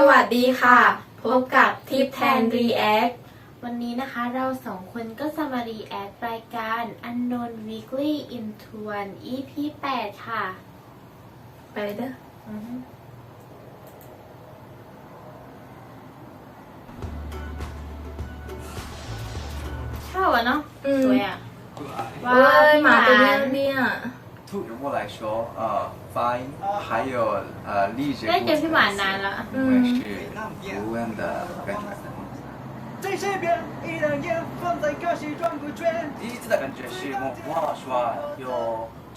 สวัสดีค่ะ พบกับทิปแทนรีแอควันนี้นะคะเราสองคนก็จะมารีแอครายการ Unknown Weekly in t o n EP 8 ค่ะ ไปเลยเด้ออือฮึชอบอะเนาะอืม สวยอะเอ้ยหมาตัวเนี้ยเนี่ย 对我来说，呃，发音还有呃励志 ได้เจอ 不 พี่หวานนานแล้ว อื 因 ม 为是无问的感觉。在这边一两烟放在歌西转不转。第一次的感觉是我我说有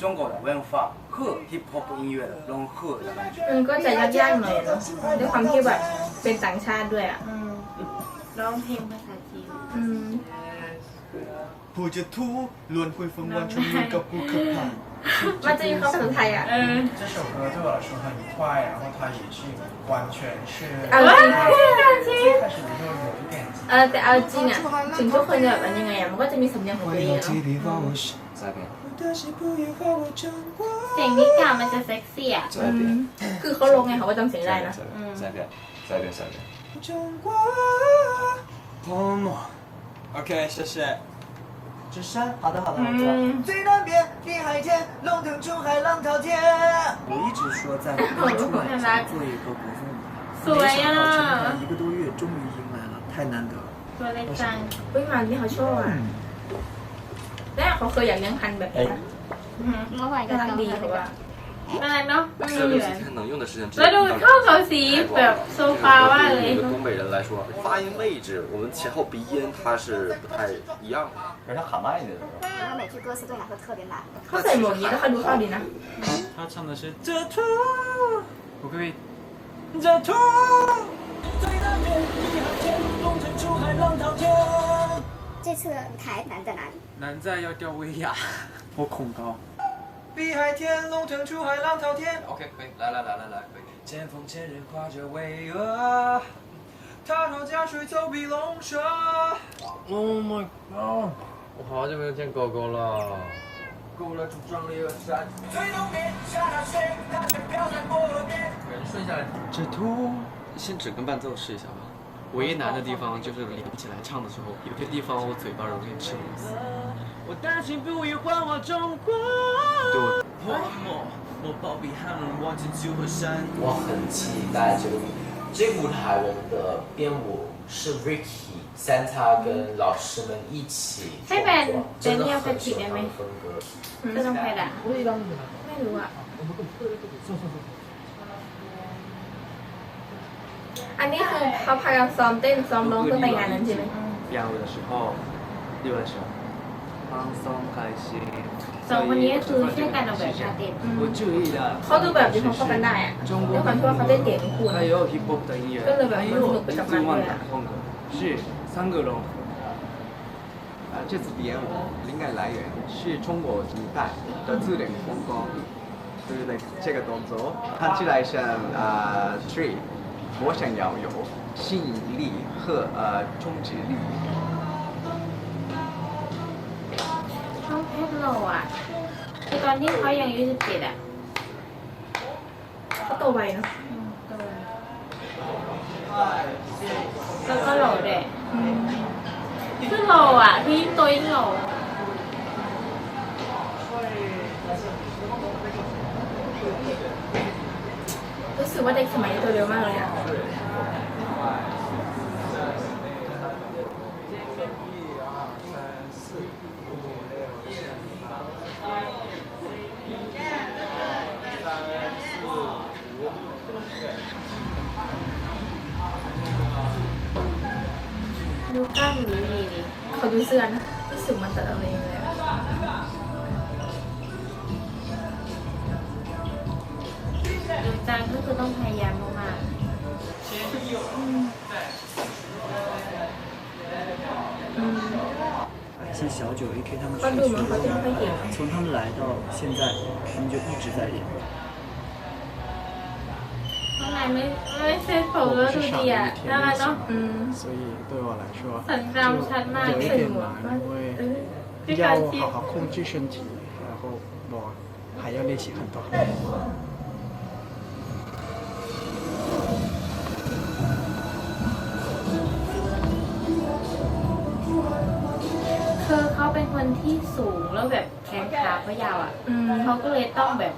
中国的文化和 hip hop 音乐的融合的感觉。 มันก็จะยากๆหน่อยเนาะด้วยความที่แบบเป็นต่างชาติด้วยอ่ะ อืมร้องเพลงภาษาจีน อืม ผู้จะทูล้วนคุยฟังวันชมมือกับผู้ขับผ่าน มันจะมีคำภาษาไทยอ่ะ เออ 这首歌对我来说很快，然后它也是完全是 เอาจริง 开始的时候有一点 เออแต่เอาจริงอ่ะถึงทุกคนจะแบบมันยังไงอ่ะมันก็จะมีสำเนียงของตัวเองอะเนาะ 再变，เสียงพี่กามันจะเซ็กซี่อ่ะ 再 อืม 变， คือเขาลงไงเขาก็จำเสียงได้นะ 再变，再变，再变，再变。 OK，谢谢。 这山，好的好的，我知道。 อืม 最南边碧海天，龙腾出海浪滔天。我一直说在北京出版社做一个国风舞， สวย 没 อ่ะ 想到成团一个多月，终于迎来了，太难得了。 ตัวเล็กจัง เฮ้ยหมาที่เขาชอบอ่ะแล้วเขาเคยอยากเลี้ยงพันธุ์แบบนี้นะ อือฮึเมื่อวานก็ น่ารักดีเขาว่า น่ารักเนาะ อื 这 ม 六几天能用的时间只 แล้วดูเข้ากับสีแบบโซฟาว่าเลย 对于一个东北人来说，发音位置我们前后鼻音它是不太一样的。 而且喊麦的。他每句歌词对你来说特别难。他在有你的汉族话里呢。他唱的是这图，我各位，这图。最难的你还天，风尘出海浪滔天。这次舞台难在哪里？难在要吊威亚，我恐高。碧海天，龙腾出海浪滔天。OK，可以，来来来来来，可以。千峰千仞跨着巍峨，踏入江水走笔龙蛇。Oh my god！我好久没有见狗狗了。勾勒出壮丽的山。最东边下大水，大水飘在波边。人顺下来。这图，先只跟伴奏试一下吧。唯一难的地方就是连起来唱的时候，有些地方我嘴巴容易吃螺丝。我担心不语幻我中国。对我我我进九河山。我很期待这个舞这个舞台，我们的编舞是 Ricky、Santa 跟老师们一起创作，真的很喜欢他们风格。 ก็ต้องไปด่ะ ไม่รู้อ่ะ อันนี้คือเขาพากันซ้อมเต้นซ้อมร้องเพื่อไปงานนั้นใช่ไหม 编舞的时候，六的时候，放松开心。 สองคนนี้ก็คือช่วยกันออกแบบท่าเต้น 我注意了。 เขาดูแบบมีความเข้ากันได้อะด้วยความที่ว่าเขาเต้นเก่งทั้งคู่นะ 还有 hip hop 的音乐，跟着แบบ 还 มันส 有 นุกไปกับมัน 自 ด้ว 万 ย 的 อะ 风格。是三个融合。啊，这次编舞灵感来源是中国古代的自然风光，就是 like 这个动作看起来像啊、tree，我想要有吸引力和呃冲击力。 เพชรโลอะคือตอนที่เขายังอายุสิบเจ็ดอะเขาโตไวเนอะอืมโตแล้วก็โหลด้วยคือโหลอะที่ยิ่งโตยิ่งโหลรู้สึกว่าเด็กสมัยนี้โตเร็วมากเลยอะ ดูกล้ามหรือดีดิ เขาดูเสื้อนะรู้สึกมันตัดเอาเองเลยอะ ดูจังก็คือต้องพยายามมาก 像小九 AK 他们 ก็ดูเหมือนเขาจะไม่ค่อยเก่ง 从他们来到现在，他们就一直在练。 没没开口歌度的呀，那来都嗯，所以对我来说，很让他慢有一点难，因为要好好控制身体，然后我还要练习很多很多。คือเขาเป็นคนที่สูงแล้วแบบแขนขาเขายาวอะเขาก็เลยต้องแบบ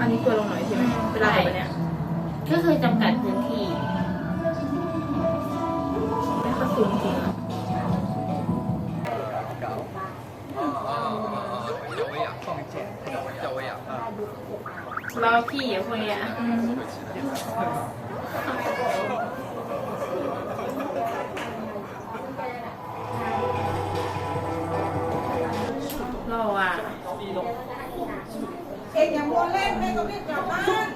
อันนี้ตัวลงหน่อยใช่ไหมเวลาแบบเนี้ย ก็คือจำกัดพื้นที่ไม่ค่อยสูงจริงอะรอพี่อยู่คนเนี้ยอืมรออะเอกอย่ามัวเล่นแม่ก็รีบกลับบ้าน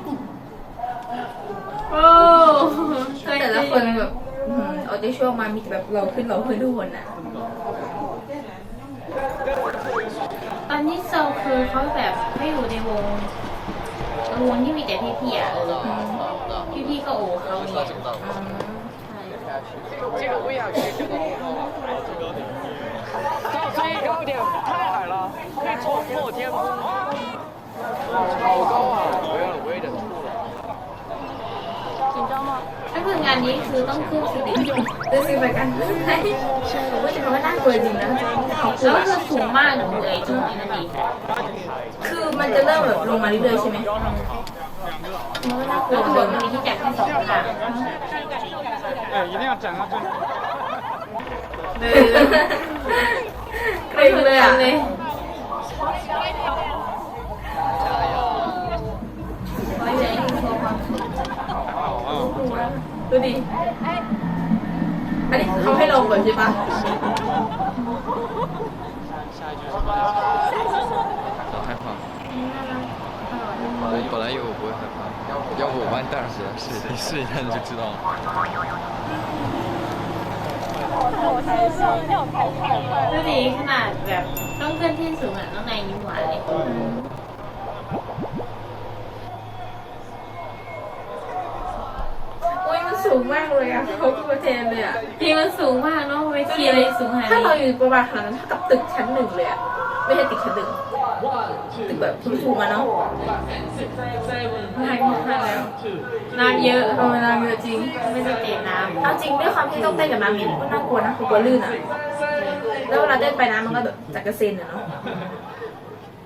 โอ้เคย แต่ละคนแบบอืมเอาใจช่วงมามีแต่แบบเราขึ้นเราขึ้นทุกคนอ่ะ ตอนนี้โซคือเขาแบบไม่อยู่ในวงวงที่มีแต่พี่ๆอ่ะเออพี่ๆก็โอ้เขาเนี่ยใช่ 最高点太矮了，可以冲破天空。好高啊！ ก็คืองานนี้คือต้องขึ้นสติ จะซื้อไปกันใช่ว่าแต่มันก็น่ากลัวจริงนะเขากลั แล้ว ว ก็คือสูงมากหนูเอ๋ยจุดนี้นั่นเอง คือมันจะเริ่มแบบลงมาเรื่อยๆใช่ไหมมันก็น่ากลั แล้ว วถน เดิ น น มันมีที่จัดแค่สองทาง 哎，一定要讲到这。 เออ เกร ดูดิ อันนี้เขาให้ลงก่อนใช่ปะ 好害怕。我本来以为我不会害怕，要不我帮你带上去试一试一下你就知道了。 ดูดิขนาดแบบต้องขึ้นที่สูงอ่ะน้องนายยิ้มหวานเลย สูงมากเลยอ่ะเขาคือประเทศเลยอ่ะ จริงมันสูงมากเนาะเวทีอะไรสูงขนาด ถ้าเรา นี้ อยู่ประมาณขนาดนั้นเท่ากับตึกชั้นหนึ่งเลยอ่ะ ไม่ใช่ตึกชั้นหนึ่งตึกแบบสูงๆอะเนาะ นายมากแล้วน้ำเยอะ เออน้ำเยอะจริง ไม่จะเตะน้ำ เอาจริงด้วยความที่ต้องเต้นกับน้ำเนี่ยก็น่ากลัวนะกลัวลื่นอ่ะ แล้วเวลาเต้นไปน้ำมันก็แบบจักกระเซ็นอะเนาะ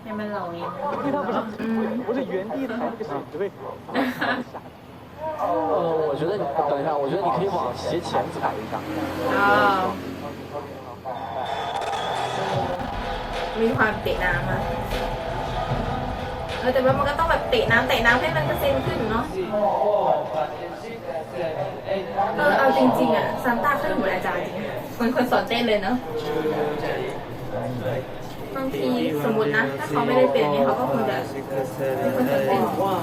ให้มันไหลเอง อืม 我是原地踩那个水只会。 呃，我觉得你等一下，我觉得你可以往斜前踩一下。 อ๋อ มีความเตะน้ำอะเออแต่ว่ามันก็ต้องแบบเตะน้ำเตะน้ำให้มันกระเซ็นขึ้นเนาะ เออเอาจริงๆอ่ะซานต้าเขาเหมือนอาจารย์จริงอะคนคนสอนเต้นเลยเนาะบ างทีสมมตินะ ถ้าเขาไม่ได้เป็นอย่างนี้เขาก็คงจะไม่คนสอนเป็นในเขาว่าง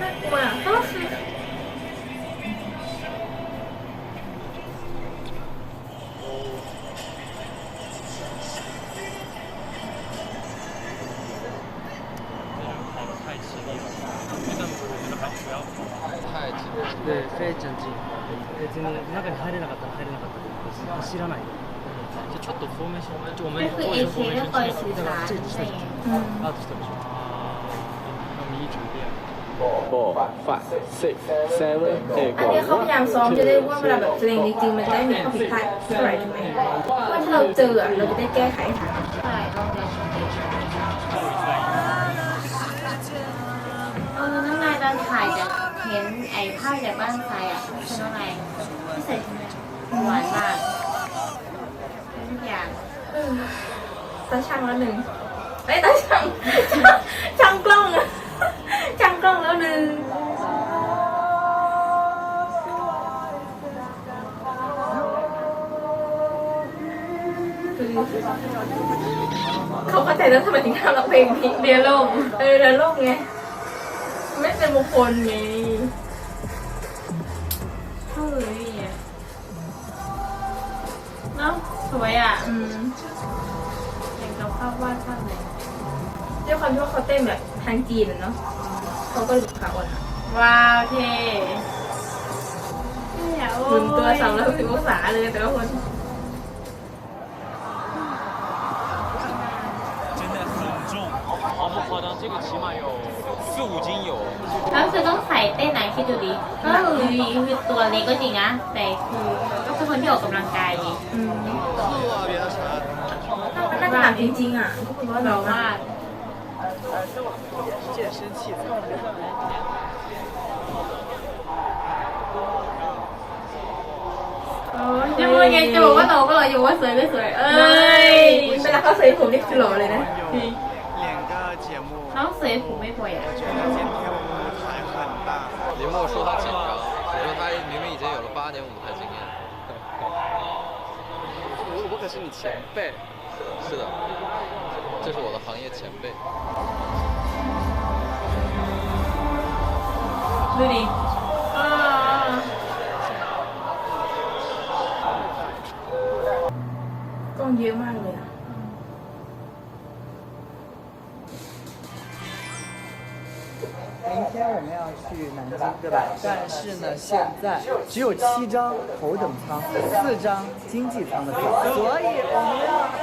น่ากลัวก็คือ に中に入れなかったら入れなかったで別に走らないで。就ちょっとフォーメーション，就我们 ก็คือเอเชีก็คอยสื่อสารใช่ไหม アウトしたでしょ。他们一直练。 Four, five, six, seven, eight, อันนี้เขาพยายามซ้อมจะได้ว่าเวลาแบบเพลงจริงๆมันจะได้มีข้อผิดพลาดเท่าไหร่ใช่ไหมว่าถ้าเราเจออ่ะเราจะได้แก้ไขทัน ใช่ลองเดินชมเออน้องนายตอนถ่ายจะเห็นไอ้ภาพจากบ้านใครอ่ะใช่น้องนายที่ ใส่ชุดเนี่ยหวานมากทุกอย่างตาช่างแล้วหนึ่งไอ้ตาช่างช่างกล้องอะช่างกล้องแล้วหนึ่งเขาเข้าใจแล้วทำไมถึงทำเรเพลงนี้เรียโลกเออเรือโลกไงไม่เป็นมงคลไง สวยอ่ะ อืม อย่างกับภาพวาดภาพเลย ด้วยความที่ว่าเขาเต้นแบบทางจีนอะเนาะเขาก็หลุดขาอ่อนอะ ว้าวเท่เนี่ยโอ้ หมุนตัว ย สามร้อยหกสิบองศาเลยแต่ละคน 毫不夸张， 这个起码有四五斤有。 แล้วคือต้องใส่เต้นไหนคิดดูดิก็คือคือตัวเล็กก็จริงนะ แต่คือก็เป็นคนที่ออกกำลังกายไง อืมน่าจะหนัก ็ 你哪边啊？老吗？我也是健身器材。你莫眼，我老老我，你老？他紧张，我说他明明已经有了八年舞台经验。我可是你前辈。是的，这是我的行业前辈。这里。也卖了呀。明天我们要去南京，对吧？但是呢，现在只有七张头等舱，四张经济舱的票，所以我们要。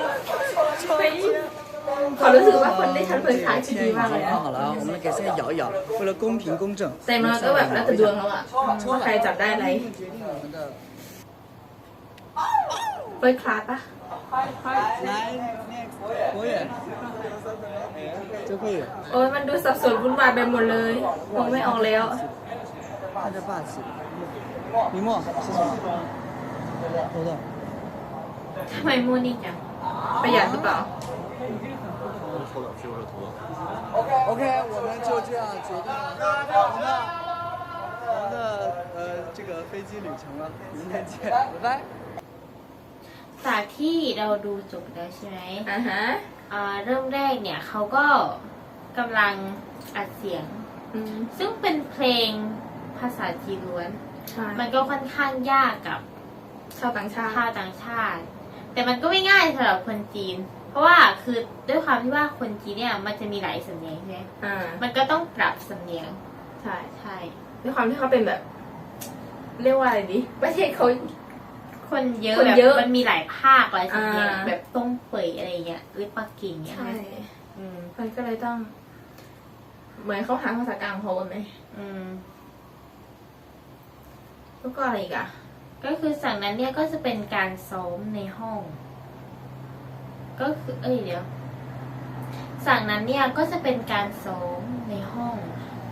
เขารู้สึกว่าคนได้ชั้นพื้นฐานที่ดีมากเลยนะ 好了，我们给现在摇一摇，为了公平公正。 แต่มันก็แบบแล้วแต่ดวงแล้วอ่ะว่าใครจับได้อะไร 决定我们的 เฟิร์สคลาสปะ 来 next 国远，周慧远， โอ้ยมันดูสับสนวุ่นวายไปหมดเลยมองไม่ออกแล้ว 看着霸气。明墨是什么？头的。 ทำไมมูนี่จัง ประหยัดหรือเปล่า OK，我们就这样决定了我们的我们的呃这个飞机旅程了，明天见，拜拜。 จากที่เราดูจบแล้วใช่ไหม อ่าฮะ อ่าเริ่มแรกเนี่ยเขาก็กำลังอัดเสียง อืม ซึ่งเป็นเพลงภาษาจีนล้วน ใช่ มันก็ค่อนข้างยากกับ ชาวต่างชาติ ชาวต่างชาติ แต่มันก็ไม่ง่ายสำหรับคนจีน เพราะว่าคือด้วยความที่ว่าคนจีนเนี่ยมันจะมีหลายสำเนียงใช่ไหมอ่ามันก็ต้องปรับสำเนียงใช่ใช่ด้วยความที่เขาเป็นแบบ เรียกว่าอะไรดีประเทศเขา คนเยอะคนแบบเยอะมันมีหลายภาคหลายสำเนียงอ่า แบบต้องเป่ยอะไรเงี้ยหรือปักกิ่งเงี้ยใช่อืมมันก็เลยต้อง เหมือนเขาหาภาษากลางของเขาไหมอืม แล้วก็อะไรอีกอะ ก็คือสั่งนั้นเนี่ยก็จะเป็นการซ้อมในห้อง ก็คือเอ้ยเดี๋ยวสั่งนั้นเนี่ยก็จะเป็นการซ้อมในห้อง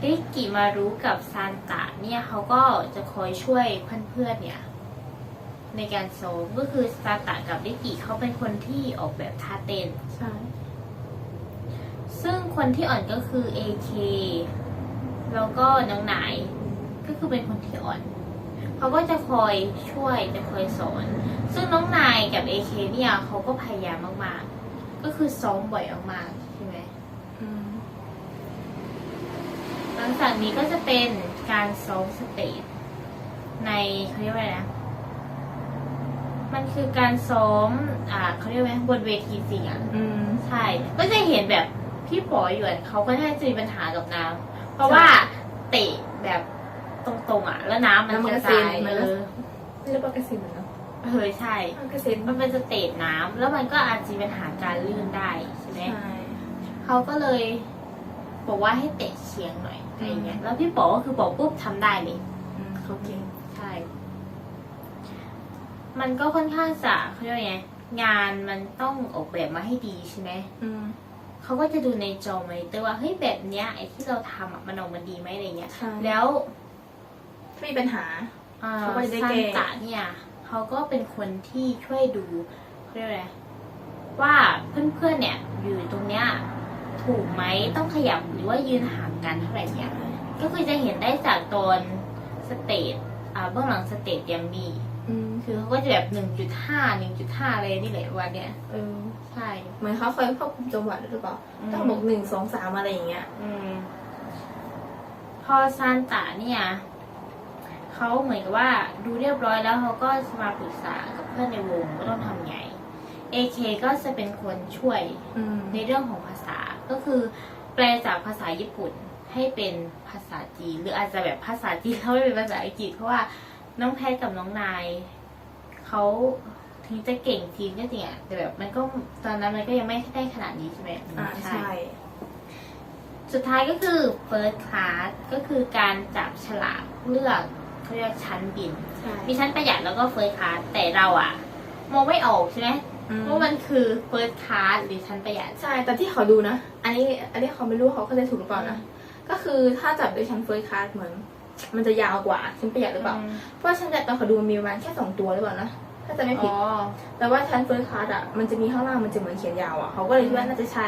ริกกิมารู้กับซานตะเนี่ยเขาก็จะคอยช่วยเพื่อนๆเนี่ยในการซ้อมก็คือซานตะกับริกกิเขาเป็นคนที่ออกแบบท่าเต้นใช่ซึ่งคนที่อ่อนก็คือ AK แล้วก็น้องนายก็คือเป็นคนที่อ่อน เขาก็จะคอยช่วยจะคอยสอน ซึ่งน้องนายกับ AK เนี่ยเขาก็พยายามมากๆ ก็คือซ้อมบ่อยมากๆใช่ไหมอืมหลังจากนี้ก็จะเป็นการซ้อมสเตจในเขาเรียกว่าอะไรนะ มันคือการซ้อม อ่าเขาเรียกว่าไงบนเวทีจริงอะอืมใช่ ก็จะเห็นแบบพี่ป๋อหยวนเขาก็น่าจะมีปัญหากับน้ำเพราะว่าเตะแบบตรงๆอะ แล้วน้ำมันน้ำมันกกระระเซ็จานยมันเอก็อไม่เรียกว่ากระสินเนาะเออใช่มันกระเซ็นมันเป็นสเตจน้ำแล้วมันก็อาจจะมีปัญหาการลื่นได้ใช่ไหม ใช่ เขาก็เลย บอกว่าให้เตะเฉียงหน่อยอะไรเงี้ย แล้วพี่ป๋อก็คือบอกปุ๊บทำได้เลยอืมเขาเก่งใช่ มันก็ค่อนข้างจะเขาเรียกว่าไงงานมันต้องออกแบบมาให้ดีใช่ไหม อืม เขาก็จะดูในจอมอนิเตอร์ว่าเฮ้ยแบบเนี้ยไอ้ที่เราทำอะมันออกมาดีไหมอะไรเงี้ย ใช่ แล้ว ถ้ามีปัญหาอ่าเขาก็จะได้ซัแก้นตะเนี่ยเขาก็เป็นคนที่ช่วยดูเขาเรียกว่าอะไรว่าเพื่อนๆเนี่ยอยู่ตรงเนี้ยถูกไหมต้องขยับหรือว่ายืนห่างกันเท่าไหร่เนี่ยก็คือจะเห็นได้จากตอนสเตจอ่าเบื้องหลังสเตจยัมมี่อืมคือเขาก็จะแบบหนึ่งจุดห้าหนึ่งจุดห้าเลยนี่แหละวันเนี้ยเออใช่ เหมือนเขาคอยควบคุมจังหวะหรือเปล่าอืม ต้องบอกหนึ่งสองสามอะไรอย่างเงี้ย อืม พอซานตะเนี่ย เขาเหมือนกับว่าดูเรียบร้อยแล้วเขาก็จะมาปรึกษากับเพื่อนในวงว่าต้องทำไง AK ก็จะเป็นคนช่วยอืมในเรื่องของภาษาก็คือ แปลจากภาษาญี่ปุ่นให้เป็นภาษาจีน หรืออาจจะแบบภาษาจีนเขาไม่เป็นภาษาอังกฤษเพราะว่าน้องแพทกับน้องนายเขาถึงจะเก่งจีนก็จริงอะแต่แบบมันก็ตอนนั้นมันก็ยังไม่ได้ขนาดนี้ใช่ไหมอ่าใช่ สุดท้ายก็คือ first class ก็คือการจับฉลากเลือก เขาเรียกชั้นบิน ใช่ มีชั้นประหยัดแล้วก็ first class แต่เราอะมองไม่ออกใช่ไหมอืมว่ามันคือ first class หรือชั้นประหยัด ใช่ แต่ที่เขาดูนะ อันนี้ อันนี้เขาไม่รู้เขาเข้าใจถูกหรือเปล่านะ ก็คือถ้าจับด้วยชั้นเฟิร์สคลาสเหมือน มันจะยาวกว่าชั้นประหยัดหรือเปล่า เพราะว่าชั้นประหยัดตอนเขาดูมันมีประมาณแค่สองตัวหรือเปล่านะ ถ้าจะไม่ผิดอ๋อแต่ว่าชั้นเฟิร์สคลาสอะมันจะมีข้างล่างมันจะเหมือนเขียนยาวอะเขาก็เลยคิดว่าน่าจะใช่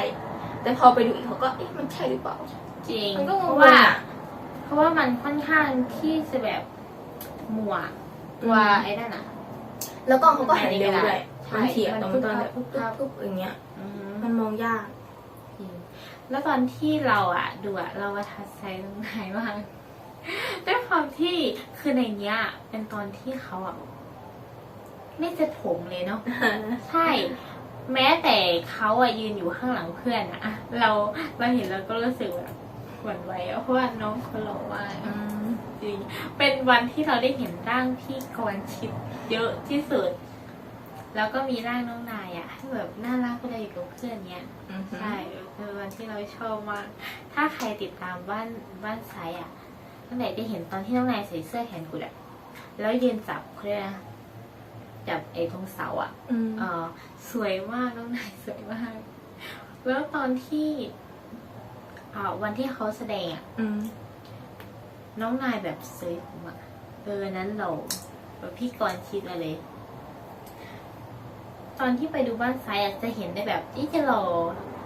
แต่พอไปดูอีกเขาก็ เอ๊ะ มันใช่หรือเปล่า จริง มันก็งงๆเพราะว่าอะเพราะว่ามันค่อนข้างที่จะแบบ หมวกตัวอืมไอ้นั่นอะแล้วก็เขาก็หันเร็วด้วยใช่มันเถียงตรงตอนแบบมันปุ๊บปุ๊ปุ๊บบปุ๊บอย่างเงี้ยอืมมันมองยากจริงแล้วตอนที่เราอะดูอะเราประทับใจตรงไหนบ้างด้วยความที่คือในเนี้ย เป็นตอนที่เขาอะไม่เสร็จผมเลยเนาะใช่ แม้แต่เขาอะยืนอยู่ข้างหลังเพื่อนอะเราเราเห็นเราก็รู้สึกแบบหวั่นไหวอะเพราะว่าน้องเขาหล่อมากอืมจ ริงเป็นวันที่เราได้เห็นร่างพี่กรณ์ชิดเยอะที่สุด แล้วก็มีร่างน้องนายอะที่แบบน่ารักก็ได้อยู่กับเพื่อนเนี้ยอืมใช่เป็นวันที่เราชอบมาก ถ้าใครติดตามบ้านบ้านไซด์อะตั้งแต่ได้เห็นตอนที่น้องนายใส่เสื้อแขนกุดอะแล้วยืนจับเขาเรียกอะไรนะจับไอ้ตรงเสาอะอืมเออสวยมากน้องนายสวยมาก แล้วตอนที่อ่าวันที่เขาแสดงอะอืม น้องนายแบบเซยผมอะเออนั้นเราแบบพี่กรณ์ชิดมาเลยตอนที่ไปดูบ้านซ้ายอะจะเห็นได้แบบอีจะหล่อ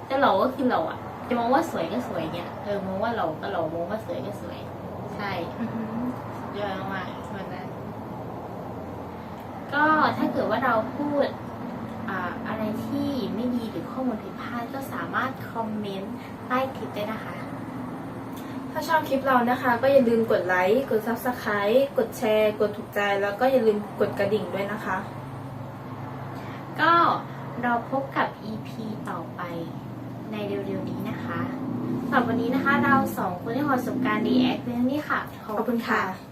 จะหล่อก็คือหล่ออะจะมองว่าสวยก็สวยเนี่ยเออมองว่าหล่อก็หล่อมองว่าสวยก็สวย ใช่เยอะมากวันนั้นก็ถ้าเกิดว่าเราพูดอ่าอะไรที่ไม่ดีหรือข้อมูลผิดพลาดก็สามารถคอมเมนต์ใต้คลิปได้นะคะ ถ้าชอบคลิปเรานะคะ ก็อย่าลืมกดไลค์ กด subscribe กดแชร์ กดถูกใจ แล้วก็อย่าลืมกดกระดิ่งด้วยนะคะ ก็เราพบกับ EP ต่อไปในเร็วๆนี้นะคะสำหรับวันนี้นะคะเราสองคนได้ขอประสบการณ์ React เพียงเท่านี้ค่ะ ขอบคุณค่ะ